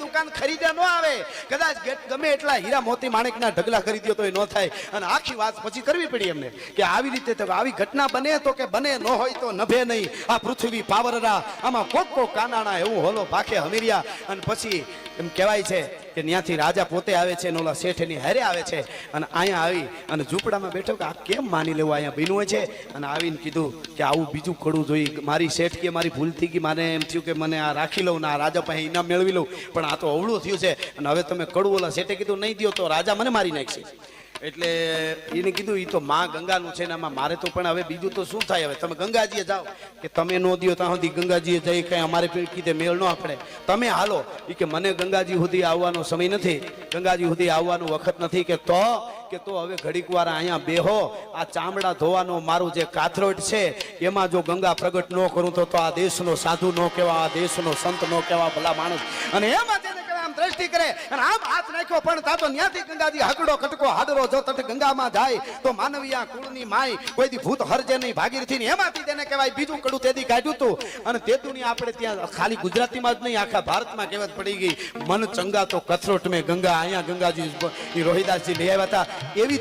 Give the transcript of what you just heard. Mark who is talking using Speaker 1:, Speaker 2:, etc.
Speaker 1: દુકાન ખરીદે ન આવે. કદાચ ગમે એટલા હીરા મોતી માણેકના ઢગલા ખરીદ્યો તો એ ન થાય. અને આખી વાત પછી કરવી પડી એમને કે આવી રીતે તો આવી ઘટના બને તો કે બને ન હોય તો નભે નહીં. આ પૃથ્વી પાવરરા. આમાં કોક કોક કાનાણા એવું હોલો ભાખે હમીરિયા. અને પછી એમ કહેવાય છે કે ત્યાંથી રાજા પોતે આવે છે અને ઓલા શેઠ એની હારે આવે છે. અને અહીંયા આવી અને ઝૂંપડામાં બેઠો કે આ કેમ માની લેવું? અહીંયા બીનું છે. અને આવીને કીધું કે આવું બીજું ખડું જોઈ મારી શેઠ કે મારી ભૂલ થઈ ગઈ. મારે એમ થયું કે મને આ રાખી લઉં ને આ રાજા પાસે ઇનામ મેળવી લઉં. પણ આ તો અવળું થયું છે. અને હવે તમે કડું ઓલા શેઠે કીધું, નહીં દો તો રાજા મને મારી નાખશે. એટલે એને કીધું એ તો માં ગંગાનું છે ને આમાં મારે તો પણ હવે બીજું તો શું થાય? હવે તમે ગંગાજીએ જાઓ. કે તમે નો દો ત્યાં સુધી ગંગાજીએ જઈ કઈ અમારે કીધે મેળ ન આપણે તમે હાલો. એ કે, મને ગંગાજી સુધી આવવાનો સમય નથી. ગંગાજી સુધી આવવાનું વખત નથી કે તો કે તો હવે ઘડીક વાર અહીંયા બેહો. આ ચામડા ધોવાનો મારું જે કાથરોટ છે, એમાં જો ગંગા પ્રગટ ન કરું તો આ દેશનો સાધુ ન કહેવા, આ દેશનો સંત ન કહેવા ભલા માણસ. અને એમાં આમ દ્રષ્ટિ કરે અને હાથ નાખ્યો, પણ તા તો ન્યાથી ગંગાજી હકડો કટકો હાડરો જો તટ ગંગામાં જાય, તો માનવીયા કુળની માય કોઈથી ભૂત હરજે નહીં ભાગીરથી એમાંથી તેને કહેવાય, બીજું કડું તેથી કાઢ્યું તું. અને તેતુની આપણે ત્યાં ખાલી ગુજરાતીમાં જ નહીં, આખા ભારતમાં કહેવત પડી ગઈ, મન ચંગા તો કથરોટ મેં ગંગા, અહીંયા ગંગાજી રોહિદાસજી લઈ આવ્યા હતા. એવી